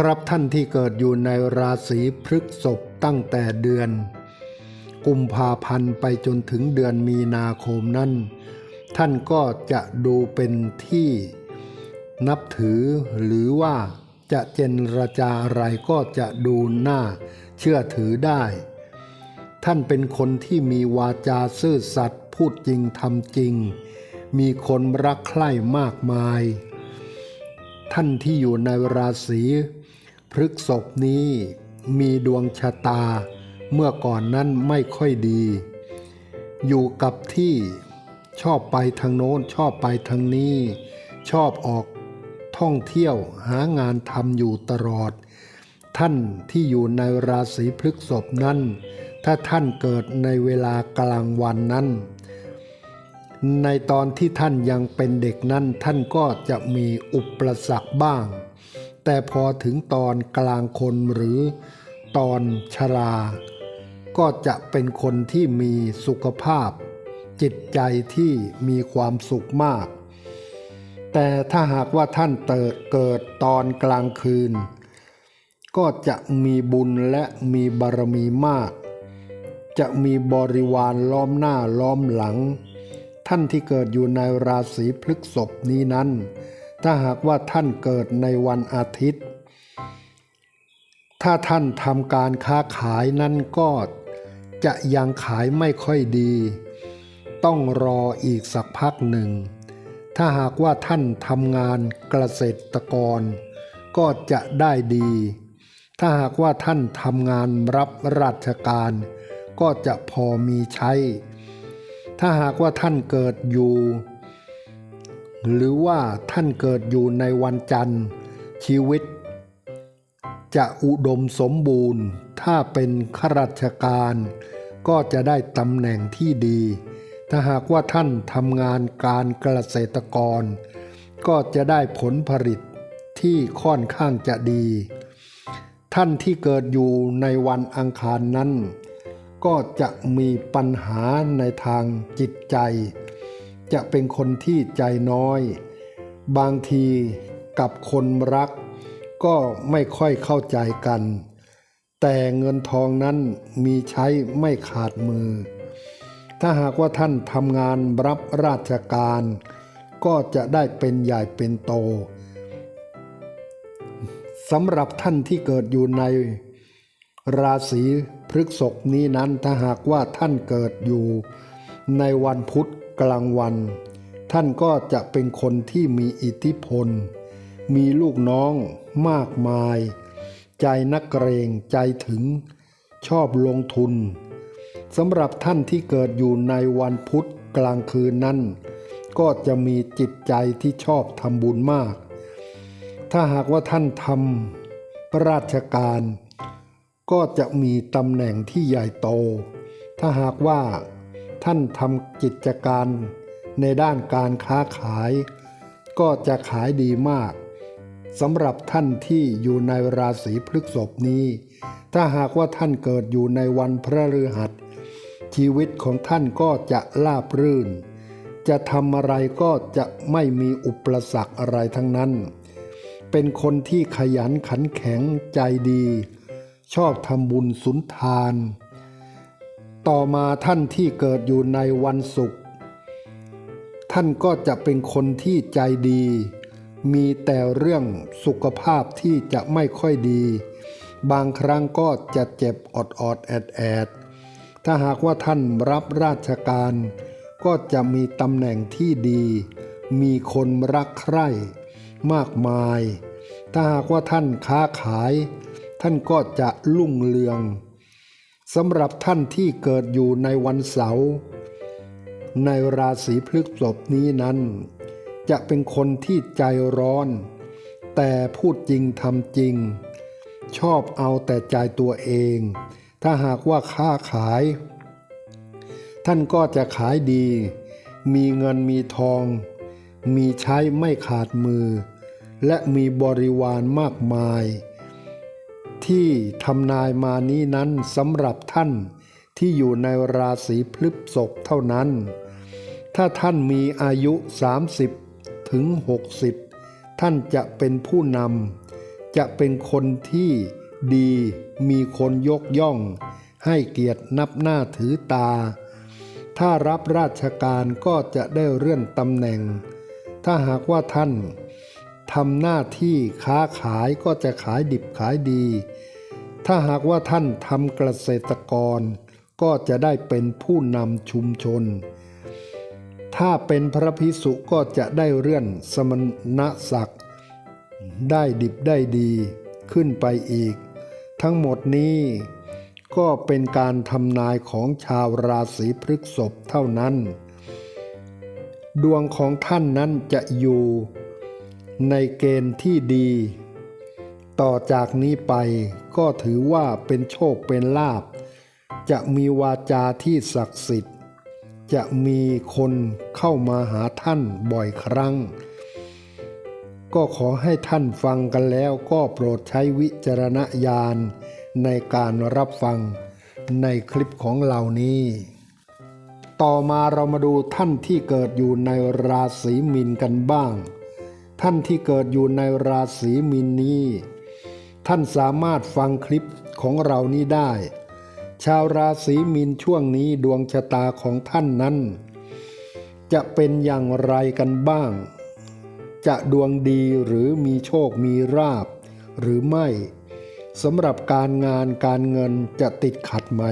ครับท่านที่เกิดอยู่ในราศีพฤษภตั้งแต่เดือน กุมภาพันธ์ไปจนถึงเดือนมีนาคมนั้น ท่านก็จะดูเป็นที่นับถือหรือว่าจะเจนรจาอะไรก็จะดูหน้าเชื่อถือได้ ท่านเป็นคนที่มีวาจาซื่อสัตย์พูดจริงทำจริง มีคนรักใคร่มากมาย ท่านที่อยู่ในราศี พฤกษภนี้มีดวงชะตา เมื่อก่อนนั้นไม่ค่อยดี อยู่กับที่ชอบไปทางโน้นชอบไปทางนี้ ชอบออกท่องเที่ยวหางานทำอยู่ตลอด ท่านที่อยู่ในราศีพฤกษภนั้น ถ้าท่านเกิดในเวลากลางวันนั้น ในตอนที่ท่านยังเป็นเด็กนั้นท่านก็จะมีอุปสรรคบ้าง แต่พอถึงตอนกลางคนหรือตอนชรา ก็จะเป็นคนที่มีสุขภาพ จิตใจที่มีความสุขมาก แต่ถ้าหากว่าท่านเติดเกิดตอนกลางคืน ก็จะมีบุญและมีบารมีมาก จะมีบริวารล้อมหน้าล้อมหลัง ท่านที่เกิดอยู่ในราศีพฤกษภนี้นั้น ถ้าหากว่าท่านเกิดในวันอาทิตย์ ถ้าท่านทำการค้าขายนั้นก็จะยังขายไม่ค่อยดี ต้องรออีกสักพักหนึ่ง ถ้าหากว่าท่านทำงานเกษตรกร ก็จะได้ดี ถ้าหากว่าท่านทำงานรับราชการ ก็จะพอมีใช้ ถ้าหากว่าท่านเกิดอยู่ หรือว่าท่านเกิดอยู่ในวันจันทร์ ชีวิต จะอุดมสมบูรณ์ ถ้าเป็นข้าราชการ ก็จะได้ตำแหน่งที่ดี ถ้าหากว่าท่านทำงานการเกษตรกร ก็จะได้ผลผลิตที่ค่อนข้างจะดี ท่านที่เกิดอยู่ในวันอังคารนั้น ก็จะมีปัญหาในทางจิตใจ จะเป็นคนที่ใจน้อย บางทีกับคนรัก ก็ไม่ค่อยเข้าใจกัน แต่เงินทองนั้นมีใช้ไม่ขาดมือ ถ้าหากว่าท่านทำงานรับราชการ ก็จะได้เป็นใหญ่เป็นโตสำหรับท่านที่เกิดอยู่ในราศีพฤกษภนี้นั้นถ้าหากว่าท่านเกิดอยู่ในวันพุธ กลางวัน ท่านก็จะเป็นคนที่มีอิทธิพล มีลูกน้องมากมาย ใจนักเกรงใจถึง ชอบลงทุนสำหรับท่านที่เกิดอยู่ในวันพุธกลางคืนนั้น ก็จะมีจิตใจที่ชอบทำบุญมาก ถ้าหากว่าท่านทำราชการ ก็จะมีตำแหน่งที่ใหญ่โต ถ้าหากว่า ท่านทำกิจการในด้านการค้าขาย ก็จะขายดีมากสำหรับท่านที่อยู่ในราศีพฤษภนี้ ถ้าหากว่าท่านเกิดอยู่ในวันพระฤหัส ชีวิตของท่านก็จะราบรื่น จะทำอะไรก็จะไม่มีอุปสรรคอะไรทั้งนั้น เป็นคนที่ขยันขันแข็งใจดี ชอบทำบุญสุนทาน ต่อมาท่านที่เกิดอยู่ในวันศุกร์ท่านก็จะเป็นคนที่ใจดี มีแต่เรื่องสุขภาพที่จะไม่ค่อยดี บางครั้งก็จะเจ็บอดอดแอดแอดถ้าหากว่าท่านรับราชการ ก็จะมีตำแหน่งที่ดี มีคนรักใคร่ มากมาย ถ้าหากว่าท่านค้าขาย ท่านก็จะรุ่งเรือง สำหรับท่านที่เกิดอยู่ในวันเสาร์ในราศีพฤษภนี้นั้น จะเป็นคนที่ใจร้อน แต่พูดจริงทำจริง ชอบเอาแต่ใจตัวเอง ถ้าหากว่าค้าขาย ท่านก็จะขายดี มีเงินมีทอง มีใช้ไม่ขาดมือ และมีบริวารมากมาย ที่ทำนายมานี้นั้นสำหรับท่านที่อยู่ในราศีพฤษภเท่านั้น ถ้าท่านมีอายุ 30 ถึง 60 ท่านจะเป็นผู้นำ จะเป็นคนที่ดีมีคนยกย่อง ให้เกียรตินับหน้าถือตา ถ้ารับราชการก็จะได้เลื่อนตำแหน่ง ถ้าหากว่าท่านทำหน้าที่ค้าขายก็จะขายดิบขายดี ถ้าหากว่าท่านทำเกษตรกร ก็จะได้เป็นผู้นำชุมชน ถ้าเป็นพระพิสุก็จะได้เลื่อนสมณศักดิ์ได้ดิบได้ดีขึ้นไปอีก ทั้งหมดนี้ก็เป็นการทำนายของชาวราศีพฤกษภเท่านั้น ดวงของท่านนั้นจะอยู่ในเกณฑ์ที่ดี ต่อจากนี้ไปก็ถือว่าเป็นโชคเป็นลาภจะมีวาจาที่ศักดิ์สิทธิ์ จะมีคนเข้ามาหาท่านบ่อยครั้ง ก็ขอให้ท่านฟังกันแล้วก็โปรดใช้วิจารณญาณในการรับฟังในคลิปของเหล่านี้ ต่อมาเรามาดูท่านที่เกิดอยู่ในราศีมินกันบ้าง ท่านที่เกิดอยู่ในราศีมินนี้ ท่านสามารถฟังคลิปของเรานี้ได้ ชาวราศีมินช่วงนี้ดวงชะตาของท่านนั้น จะเป็นอย่างไรกันบ้าง จะดวงดีหรือมีโชคมีราบ หรือไม่สำหรับการงานการเงินจะติดขัดไหม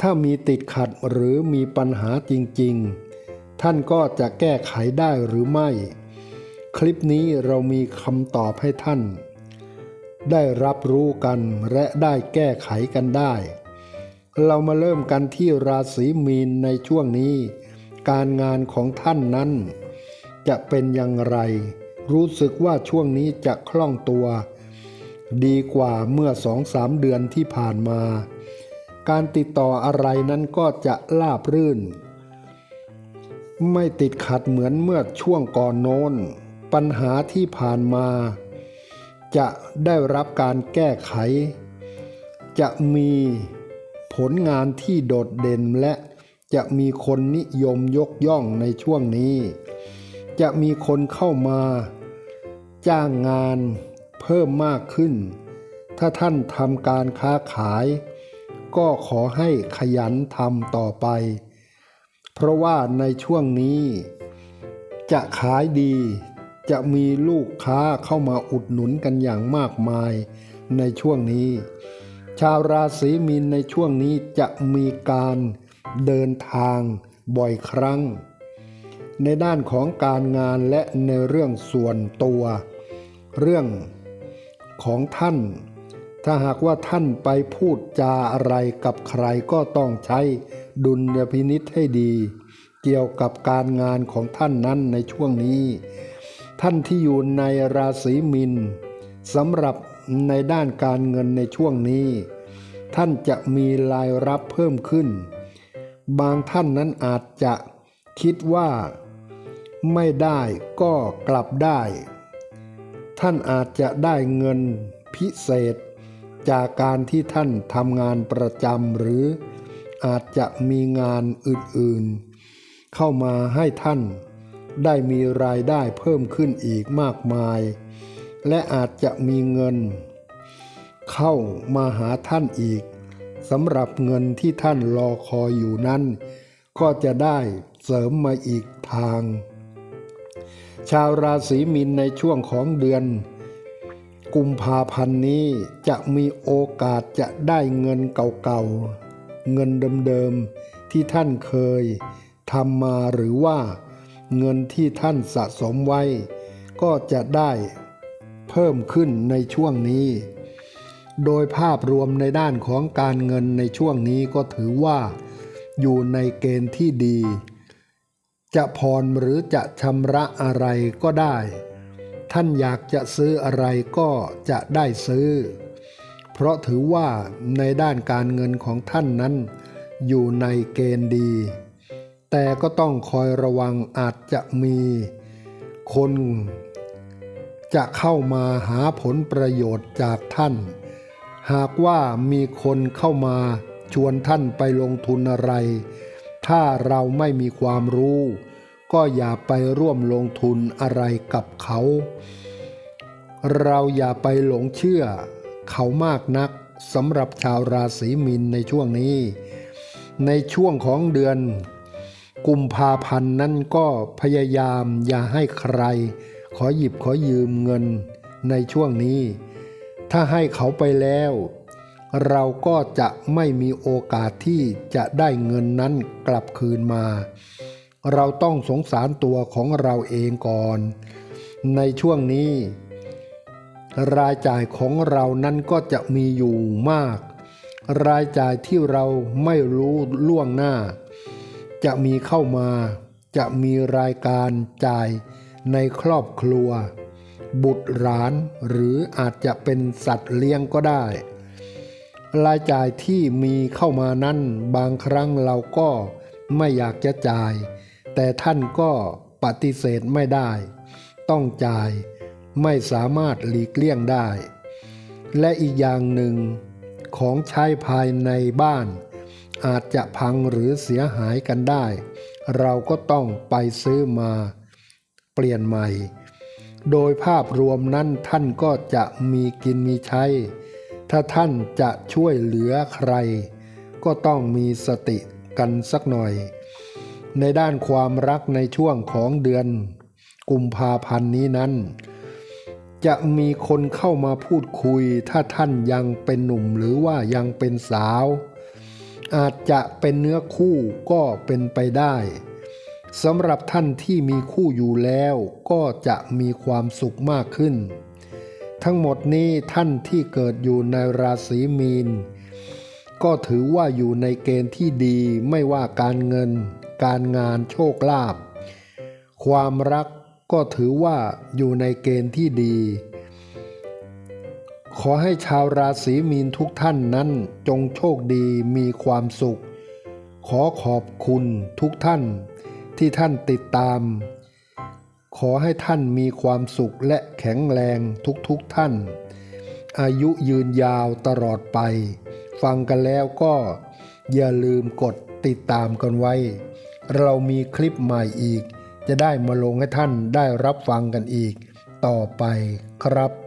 ถ้ามีติดขัดหรือมีปัญหาจริง ๆ ท่านก็จะแก้ไขได้หรือไม่ คลิปนี้เรามีคำตอบให้ท่าน ได้รับรู้กันและได้แก้ไขกันได้ เรามาเริ่มกันที่ราศีมีนในช่วงนี้ การงานของท่านนั้น จะเป็นอย่างไร รู้สึกว่าช่วงนี้จะคล่องตัว ดีกว่าเมื่อสองสามเดือนที่ผ่านมา การติดต่ออะไรนั้นก็จะลาบรื่น ไม่ติดขัดเหมือนเมื่อช่วงก่อนโน้น ปัญหาที่ผ่านมา จะได้รับการแก้ไข จะมีผลงานที่โดดเด่นและจะมีคนนิยมยกย่องในช่วงนี้ จะมีคนเข้ามา จ้างงานเพิ่มมากขึ้น ถ้าท่านทำการค้าขาย ก็ขอให้ขยันทำต่อไป เพราะว่าในช่วงนี้ จะขายดี จะมีลูกค้าเข้ามาอุดหนุนกันอย่างมากมายในช่วงนี้ ชาวราศีมีนในช่วงนี้จะมีการเดินทางบ่อยครั้ง ในด้านของการงานและในเรื่องส่วนตัว เรื่องของท่าน ถ้าหากว่าท่านไปพูดจาอะไรกับใครก็ต้องใช้ดุลยพินิษให้ดี เกี่ยวกับการงานของท่านนั้นในช่วงนี้ ท่านที่อยู่ในราศีมินสำหรับในด้านการเงินในช่วงนี้ ท่านจะมีรายรับเพิ่มขึ้น บางท่านนั้นอาจจะคิดว่า ไม่ได้ก็กลับได้ ท่านอาจจะได้เงินพิเศษ จากการที่ท่านทำงานประจำหรืออาจจะมีงานอื่นๆ เข้ามาให้ท่าน ได้มีรายได้เพิ่มขึ้นอีกมากมาย และอาจจะมีเงิน เข้ามาหาท่านอีกสำหรับเงินที่ท่านรอคอยอยู่นั้น ก็จะได้เสริมมาอีกทาง ชาวราศีมินในช่วงของเดือน กุมภาพันธ์นี้จะมีโอกาสจะได้เงินเก่าๆ เงินเดิมๆ ที่ท่านเคยทำมาหรือว่า เงินที่ท่านสะสมไว้ ก็จะได้เพิ่มขึ้นในช่วงนี้ โดยภาพรวมในด้านของการเงินในช่วงนี้ก็ถือว่า อยู่ในเกณฑ์ที่ดี จะผ่อนหรือจะชำระอะไรก็ได้ ท่านอยากจะซื้ออะไรก็จะได้ซื้อ เพราะถือว่าในด้านการเงินของท่านนั้น อยู่ในเกณฑ์ดี แต่ก็ต้องคอยระวังอาจจะมีคน จะเข้ามาหาผลประโยชน์จากท่าน หากว่ามีคนเข้ามาชวนท่านไปลงทุนอะไร ถ้าเราไม่มีความรู้ ก็อย่าไปร่วมลงทุนอะไรกับเขา เราอย่าไปหลงเชื่อ เขามากนักสำหรับชาวราศีมินในช่วงนี้ ในช่วงของเดือน กุมภาพันธ์นั้นก็พยายามอย่าให้ใคร ขอหยิบขอยืมเงินในช่วงนี้ ถ้าให้เขาไปแล้ว เราก็จะไม่มีโอกาสที่จะได้เงินนั้นกลับคืนมา เราต้องสงสารตัวของเราเองก่อน ในช่วงนี้ รายจ่ายของเรานั้นก็จะมีอยู่มาก รายจ่ายที่เราไม่รู้ล่วงหน้า จะมีเข้ามา จะมีรายการจ่ายในครอบครัว บุตรหลานหรืออาจจะเป็นสัตว์เลี้ยงก็ได้ รายจ่ายที่มีเข้ามานั้นบางครั้งเราก็ไม่อยากจะจ่าย แต่ท่านก็ปฏิเสธไม่ได้ ต้องจ่ายไม่สามารถหลีกเลี่ยงได้ และอีกอย่างหนึ่งของใช้ภายในบ้าน อาจจะพังหรือเสียหายกันได้ เราก็ต้องไปซื้อมาเปลี่ยนใหม่ โดยภาพรวมนั้นท่านก็จะมีกินมีใช้ ถ้าท่านจะช่วยเหลือใคร ก็ต้องมีสติกันสักหน่อย ในด้านความรักในช่วงของเดือน กุมภาพันธ์นี้นั้นจะมีคนเข้ามาพูดคุย ถ้าท่านยังเป็นหนุ่มหรือว่ายังเป็นสาว อาจจะเป็นเนื้อคู่ก็เป็นไปได้สำหรับท่านที่มีคู่อยู่แล้วก็จะมีความสุขมากขึ้น ทั้งหมดนี้ท่านที่เกิดอยู่ในราศีมีน ก็ถือว่าอยู่ในเกณฑ์ที่ดีไม่ว่าการเงิน การงานโชคลาภความรักก็ถือว่าอยู่ในเกณฑ์ที่ดี ขอให้ชาวราศีมีนทุกท่านนั้นจงโชคดีมีความสุข ขอขอบคุณทุกท่านที่ท่านติดตาม ขอให้ท่านมีความสุขและแข็งแรงทุกๆทท่าน อายุยืนยาวตลอดไป ฟังกันแล้วก็อย่าลืมกดติดตามกันไว้ เรามีคลิปใหม่อีก จะได้มาลงให้ท่านได้รับฟังกันอีก ต่อไปครับ